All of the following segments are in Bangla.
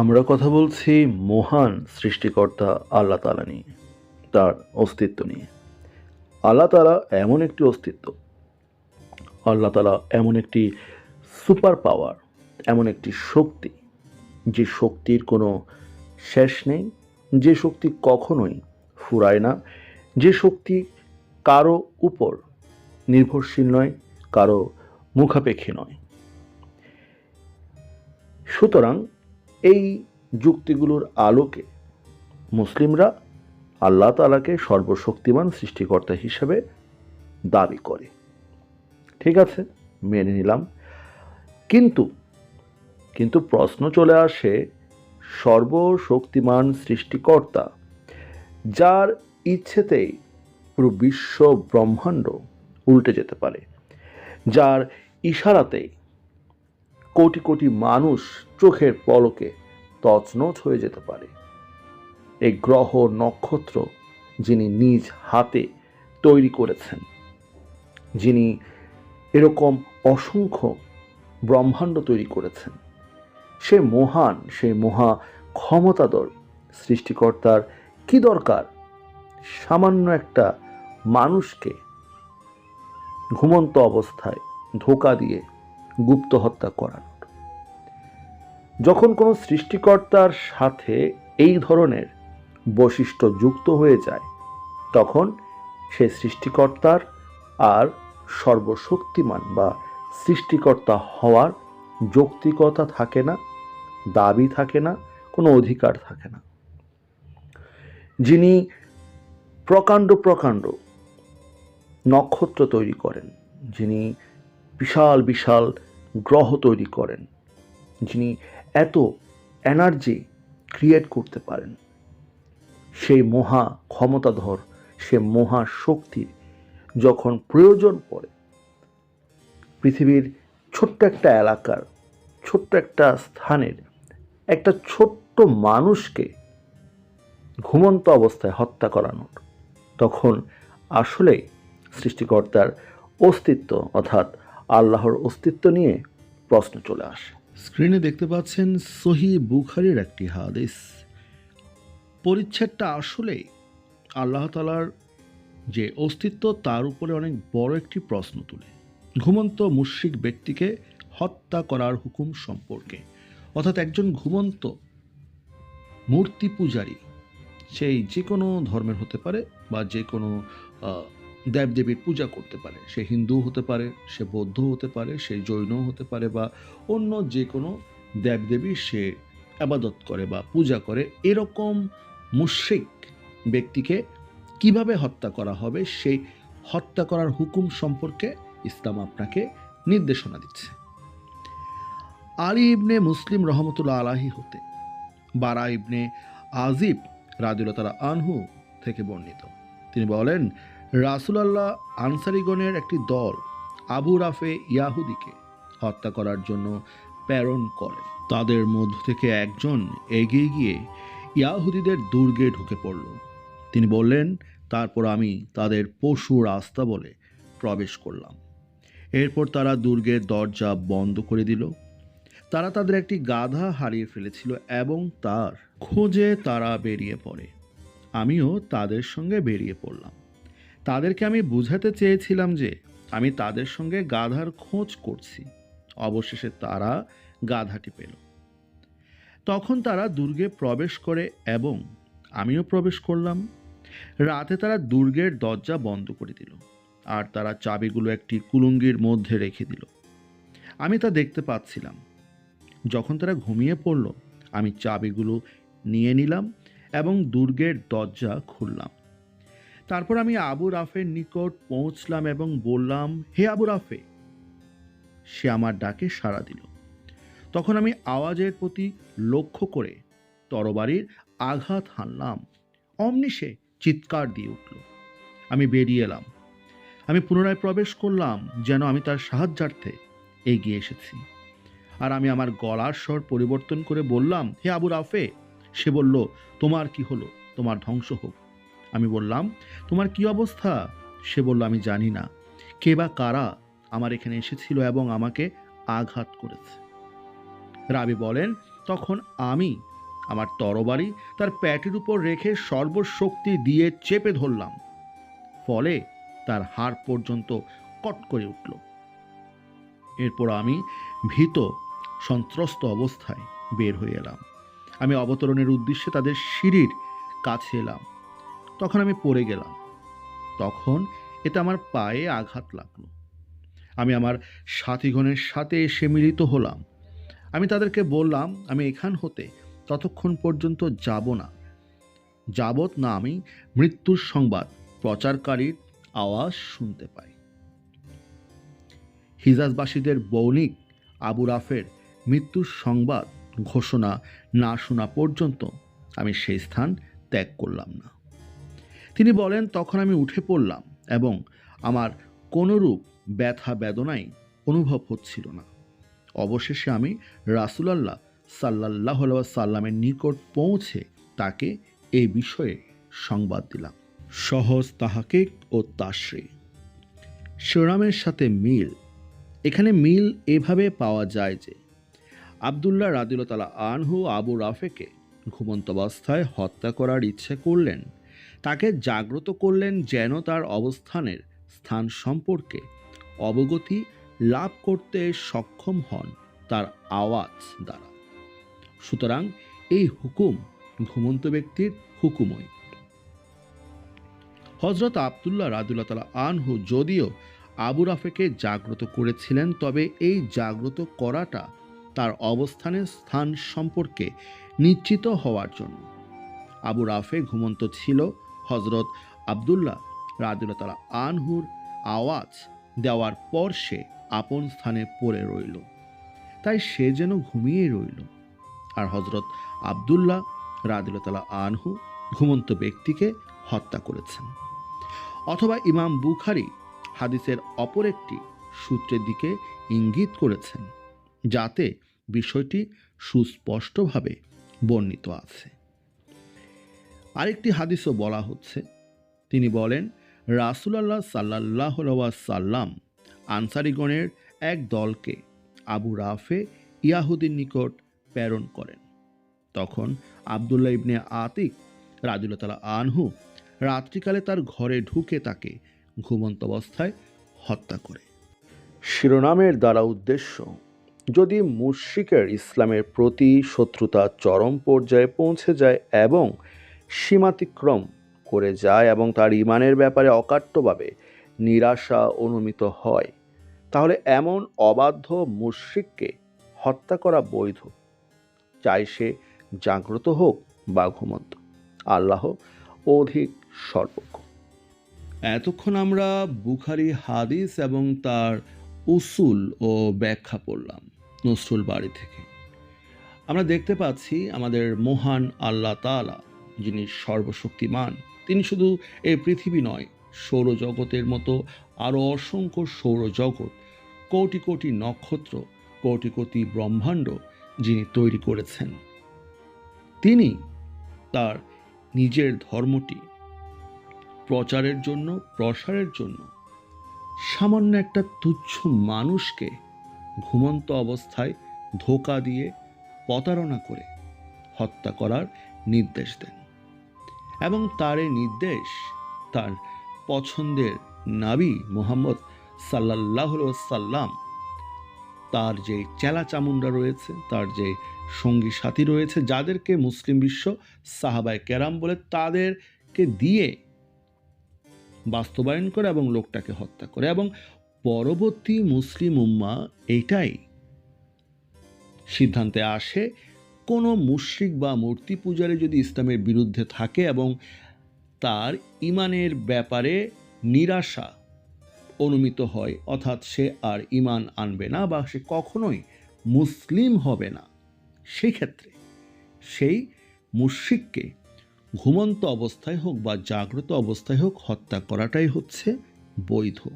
আমরা কথা বলছি মহান সৃষ্টিকর্তা আল্লাহ তালা নিয়ে, তার অস্তিত্ব নিয়ে। আল্লাহ তালা এমন একটি অস্তিত্ব, আল্লাহ তালা এমন একটি সুপার পাওয়ার, এমন একটি শক্তি, যে শক্তির কোনো শেষ নেই, যে শক্তি কখনোই ফুরায় না, যে শক্তি কারও উপর নির্ভরশীল নয়, কারও মুখাপেক্ষী নয়। সুতরাং এই যুক্তিগুলোর আলোকে মুসলিমরা আল্লাহ তালাকে সর্বশক্তিমান সৃষ্টিকর্তা হিসেবে দাবি করে। ঠিক আছে, মেনে নিলাম। কিন্তু কিন্তু প্রশ্ন চলে আসে, সর্বশক্তিমান সৃষ্টিকর্তা যার ইচ্ছেতেই পুরো বিশ্ব ব্রহ্মাণ্ড উল্টে যেতে পারে, যার ইশারাতেই কোটি কোটি মানুষ চোখের পলকে তছনছ হয়ে যেতে পারে। এই গ্রহ নক্ষত্র যিনি নিজ হাতে তৈরি করেছেন, যিনি এরকম অসংখ্য ব্রহ্মাণ্ড তৈরি করেছেন, সে মহান, সে মহা ক্ষমতাধর সৃষ্টিকর্তার কি দরকার? সামান্য একটা মানুষকে ঘুমন্ত অবস্থায় ধোকা দিয়ে গুপ্ত হত্যা করানোর। যখন কোনো সৃষ্টিকর্তার সাথে এই ধরনের বৈশিষ্ট্য যুক্ত হয়ে যায়, তখন সে সৃষ্টিকর্তার আর সর্বশক্তিমান বা সৃষ্টিকর্তা হওয়ার যৌক্তিকতা থাকে না, দাবি থাকে না, কোনো অধিকার থাকে না। যিনি প্রকাণ্ড প্রকাণ্ড নক্ষত্র তৈরি করেন, যিনি বিশাল বিশাল গ্রহ তৈরি করেন, যিনি এত এনার্জি ক্রিয়েট করতে পারেন। সেই মহা ক্ষমতাধর, সে মহা শক্তির যখন প্রয়োজন পড়ে, পৃথিবীর ছোট্ট একটা এলাকার, ছোট্ট একটা স্থানের একটা ছোট্ট মানুষকে ঘুমন্ত অবস্থায় হত্যা করানোর, তখন আসলে সৃষ্টিকর্তার অস্তিত্ব অর্থাৎ আল্লাহর অস্তিত্ব নিয়ে প্রশ্ন চলে আসে। স্ক্রিনে দেখতে পাচ্ছেন সহি বুখারির একটি হাদিস। পরিচ্ছেদটা আসলে আল্লাহ তালার যে অস্তিত্ব, তার উপরে অনেক বড় একটি প্রশ্ন তুলে। ঘুমন্ত মুশ্রিক ব্যক্তিকে হত্যা করার হুকুম সম্পর্কে। অর্থাৎ একজন ঘুমন্ত মূর্তি পূজারী, সেই যে কোনো ধর্মের হতে পারে বা যে কোনো দেবদেবীর পূজা করতে পারে। সে হিন্দু হতে পারে, সে বৌদ্ধ হতে পারে, সে জৈন হতে পারে বা অন্য যে কোনো দেবদেবীর সে আবাদত করে বা পূজা করে। এরকম মুশ্রিক ব্যক্তিকে কীভাবে হত্যা করা হবে সেই হত্যা করার হুকুম সম্পর্কে ইসলাম আপনাকে নির্দেশনা দিচ্ছে। আলী ইবনে মুসলিম রহমতুল্লাহ আলাহি হতে বারা ইবনে আজিব রাদিলতারা আনহু থেকে বর্ণিত। তিনি বলেন রাসুলাল্লাহ আনসারিগণের একটি দল আবু রাফে ইয়াহুদিকে হত্যা করার জন্য প্রেরণ করে তাদের মধ্য থেকে একজন এগিয়ে গিয়ে ইয়াহুদিদের দুর্গে ঢুকে পড়ল। তিনি বললেন, তারপর আমি তাদের পশু রাস্তা বলে প্রবেশ করলাম। এরপর তারা দুর্গের দরজা বন্ধ করে দিল। তারা তাদের একটি গাধা হারিয়ে ফেলেছিল এবং তার খোঁজে তারা বেরিয়ে পড়ে। আমিও তাদের সঙ্গে বেরিয়ে পড়লাম। তাদেরকে আমি বুঝাতে চেয়েছিলাম যে আমি তাদের সঙ্গে গাধার খোঁজ করছি। অবশেষে তারা গাধাটি পেল। তখন তারা দুর্গে প্রবেশ করে এবং আমিও প্রবেশ করলাম। রাতে তারা দুর্গের দরজা বন্ধ করে দিল আর তারা চাবিগুলো একটি কুলুঙ্গির মধ্যে রেখে দিল। আমি তা দেখতে পাচ্ছিলাম। যখন তারা ঘুমিয়ে পড়ল, আমি চাবিগুলো নিয়ে নিলাম এবং দুর্গের দরজা খুললাম। তারপর আমি আবু রাফের নিকট পৌঁছলাম এবং বললাম, হে আবু রাফে। সে আমার ডাকে সাড়া দিল। তখন আমি আওয়াজের প্রতি লক্ষ্য করে তরবারির আঘাত হানলাম। অমনি সে চিৎকার দিয়ে উঠল। আমি বেরিয়ে এলাম। আমি পুনরায় প্রবেশ করলাম যেন আমি তার সাহায্যার্থে এগিয়ে এসেছি। আর আমি আমার গলার স্বর পরিবর্তন করে বললাম, হে আবু রাফে। সে বলল, তোমার কি হলো? তোমার ধ্বংস হোক। আমি বললাম, তোমার কি অবস্থা? সে বলল, আমি জানি না। কে বা কারা আমার এখানে এসেছিল এবং আমাকে আঘাত করেছে? রাবি বলেন, তখন আমি আমার তরবারি তার প্যাটের উপর রেখে সর্বশক্তি দিয়ে চেপে ধরলাম। ফলে তার হাড় পর্যন্ত কট করে উঠল। এরপর আমি ভীত, সন্ত্রস্ত অবস্থায় বের হয়ে এলাম। আমি অবতরণের উদ্দেশ্যে তাদের সিঁড়ির কাছে এলাম। তখন আমি পড়ে গেলাম। তখন এতে আমার পায়ে আঘাত লাগল। আমি আমার সাথীগণের সাথে এসে মিলিত হলাম। আমি তাদেরকে বললাম, আমি এখান হতে ততক্ষণ পর্যন্ত যাব না। যাবৎ না আমি মৃত্যুর সংবাদ, প্রচারকারীর আওয়াজ শুনতে পাই। হিজাজবাসীদের বণিক আবু রাফের মৃত্যুর সংবাদ ঘোষণা না শোনা পর্যন্ত আমি সেই স্থান ত্যাগ করলাম না। তিনি বলেন, তখন আমি উঠে পড়লাম এবং আমার কোনোরূপ ব্যথা বেদনাই অনুভব হচ্ছিল না। অবশেষে আমি রাসুলাল্লাহ সাল্লাহ সাল্লামের নিকট পৌঁছে তাকে এই বিষয়ে সংবাদ দিলাম। সহজ তাহাকে ও তাশ্রী শিরোনামের সাথে মিল। এখানে মিল এভাবে পাওয়া যায় যে, আবদুল্লাহ রাদিলতালা আনহু আবু রাফেকে ঘুমন্ত অবস্থায় হত্যা করার ইচ্ছে করলেন তাকে জাগ্রত করলেন যেন তার অবস্থানের স্থান সম্পর্কে অবগতি লাভ করতে সক্ষম হন তার আওয়াজ দ্বারা। সুতরাং এই হুকুম ঘুমন্ত ব্যক্তির হুকুমই। হজরত আবদুল্লাহ রাদুল্লাহ তালা আনহু যদিও আবু রাফেকে জাগ্রত করেছিলেন, তবে এই জাগ্রত করাটা তার অবস্থানের স্থান সম্পর্কে নিশ্চিত হওয়ার জন্য। আবু রাফে ঘুমন্ত ছিল হজরত আবদুল্লাহ রাদুল্লাহ তালা আনহুর আওয়াজ দেওয়ার পর সে আপন স্থানে পড়ে রইল। তাই সে যেন ঘুমিয়ে রইল। আর হজরত আবদুল্লাহ রাদিলতালা আনহু ঘুমন্ত ব্যক্তিকে হত্যা করেছেন। অথবা ইমাম বুখারি হাদিসের অপর একটি সূত্রের দিকে ইঙ্গিত করেছেন, যাতে বিষয়টি সুস্পষ্টভাবে বর্ণিত আছে। আরেকটি হাদিসও বলা হচ্ছে। তিনি বলেন, রাসুলাল্লাহ সাল্লাহ সাল্লাম আনসারিগণের এক দলকে আবু রাফে ইয়াহুদির নিকট প্রেরণ করেন। তখন আবদুল্লাহ ইবনে আতিক রাজুল্লাহ আনহু রাত্রিকালে তার ঘরে ঢুকে তাকে ঘুমন্ত অবস্থায় হত্যা করে। শিরোনামের দ্বারা উদ্দেশ্য, যদি মুশরিকের ইসলামের প্রতি শত্রুতা চরম পর্যায়ে পৌঁছে যায় এবং সীমাতিক্রম করে যায় এবং তার ইমানের ব্যাপারে অকাট্যভাবে নিরাশা অনুমিত হয়। তাহলে এমন অবাধ্য মুশরিককে হত্যা করা বৈধ? চাই সে জাগ্রত হোক বা ঘুমন্ত। আল্লাহ অধিক সর্বজ্ঞ। এতক্ষণ আমরা বুখারি হাদিস এবং তার উসুল ও ব্যাখ্যা পড়লাম নসরুল বাড়ি থেকে। আমরা দেখতে পাচ্ছি আমাদের মহান আল্লাহ তালা যিনি সর্বশক্তিমান, তিনি শুধু এই পৃথিবী নয়, সৌরজগতের মতো আরও অসংখ্য সৌরজগৎ, কোটি কোটি নক্ষত্র, কোটি কোটি ব্রহ্মাণ্ড যিনি তৈরি করেছেন। তিনি তার নিজের ধর্মটি প্রচারের জন্য, প্রসারের জন্য সামান্য একটা তুচ্ছ মানুষকে ঘুমন্ত অবস্থায় ধোকা দিয়ে প্রতারণা করে হত্যা করার নির্দেশ দেন। এবং তার নির্দেশ, তার পছন্দের নাবি মোহাম্মদ সাল্লাহ সাল্লাম তার যে চেলা চামুন্ডা রয়েছে, তার যে সঙ্গী সাথী রয়েছে, যাদেরকে মুসলিম বিশ্ব সাহাবায় কেরাম বলে তাদেরকে দিয়ে বাস্তবায়ন করে এবং লোকটাকে হত্যা করে এবং পরবর্তী মুসলিম উম্মা এটাই সিদ্ধান্তে আসে কোনো মুশ্রিক বা মূর্তি পূজারে যদি ইসলামের বিরুদ্ধে থাকে এবং তার ইমানের ব্যাপারে নিরাশা অনুমিত হয়, অর্থাৎ সে আর ইমান আনবে না বা সে কখনোই মুসলিম হবে না সেই ক্ষেত্রে সেই মুশ্রিককে ঘুমন্ত অবস্থায় হোক বা জাগ্রত অবস্থায় হোক হত্যা করাটাই হচ্ছে বৈধ।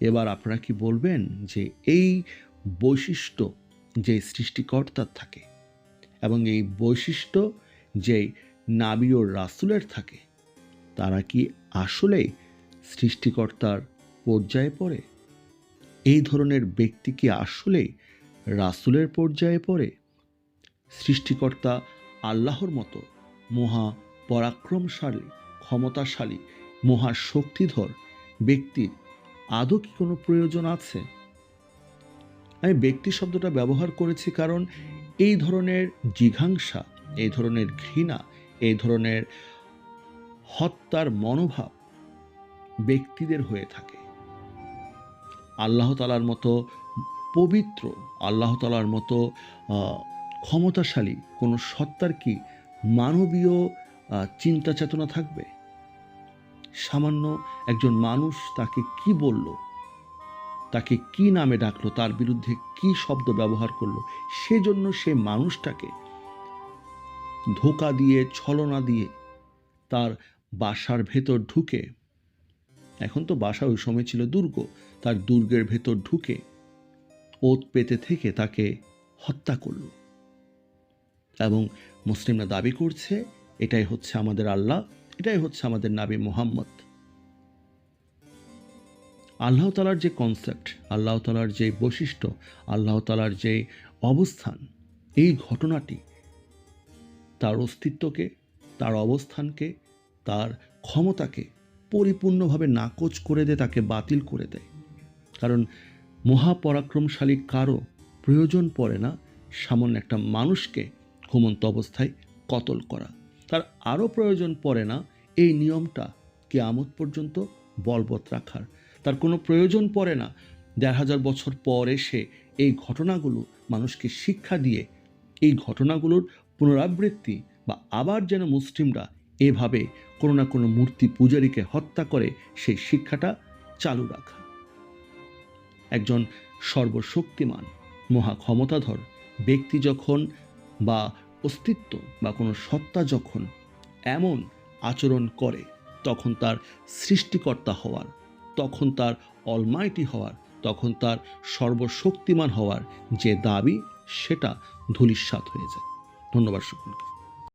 এবার আপনারা কি বলবেন যে এই বৈশিষ্ট্য যে সৃষ্টিকর্তার থাকে এবং এই বৈশিষ্ট্য যে নাবি ও রাসুলের থাকে, তারা কি আসলেই সৃষ্টিকর্তার পর্যায়ে পড়ে? এই ধরনের ব্যক্তি কি আসলেই রাসুলের পর্যায়ে পড়ে? সৃষ্টিকর্তা আল্লাহর মতো মহা পরাক্রমশালী, ক্ষমতাশালী, মহা শক্তিধর ব্যক্তির আদৌ কি কোনো প্রয়োজন আছে? আমি ব্যক্তি শব্দটা ব্যবহার করেছি কারণ এই ধরনের জিঘাংসা, এই ধরনের ঘৃণা, এই ধরনের হত্যার মনোভাব ব্যক্তিদের হয়ে থাকে। আল্লাহ তালার মতো পবিত্র, আল্লাহ তালার মতো ক্ষমতাশালী কোনো সত্তার কি মানবীয় চিন্তা চেতনা থাকবে? সামান্য একজন মানুষ তাকে কি বলল? তাকে কি নামে ডাকলো, তার বিরুদ্ধে কি শব্দ ব্যবহার করল, সেজন্য সে মানুষটাকে ধোকা দিয়ে, ছলনা দিয়ে তার বাসার ভেতর ঢুকে, এখন তো বাসা ওই সময় ছিল দুর্গ, তার দুর্গের ভেতর ঢুকে ওত পেতে থেকে তাকে হত্যা করল। এবং মুসলিমরা দাবি করছে, এটাই হচ্ছে আমাদের আল্লাহ, এটাই হচ্ছে আমাদের নাবি মোহাম্মদ। আল্লাহ তালার যে কনসেপ্ট আল্লাহ তালার যে বৈশিষ্ট্য, আল্লাহ তালার যে অবস্থান, এই ঘটনাটি তার অস্তিত্বকে, তার অবস্থানকে, তার ক্ষমতাকে পরিপূর্ণভাবে নাকচ করে দেয়, তাকে বাতিল করে দেয়। কারণ মহাপরাক্রমশালী কারও প্রয়োজন পড়ে না সামান্য একটা মানুষকে ঘুমন্ত অবস্থায় কতল করা। তার আরও প্রয়োজন পড়ে না এই নিয়মটা কেয়ামত পর্যন্ত বলবৎ রাখার। তার কোনো প্রয়োজন পড়ে না। দেড় হাজার বছর পর এসে এই ঘটনাগুলো মানুষকে শিক্ষা দিয়ে, এই ঘটনাগুলোর পুনরাবৃত্তি বা আবার যেন মুসলিমরা এভাবে কোনো না কোনো মূর্তি পূজারীকে হত্যা করে, সেই শিক্ষাটা চালু রাখা। একজন সর্বশক্তিমান মহা ক্ষমতাধর ব্যক্তি যখন বা অস্তিত্ব বা কোনো সত্তা যখন এমন আচরণ করে, তখন তার সৃষ্টিকর্তা হওয়ার তখন তার অলমাইটি হওয়ার, তখন তার সর্বশক্তিমান হওয়ার যে দাবি, সেটা ধূলিসাৎ হয়ে যায়। ধন্যবাদ সকলকে।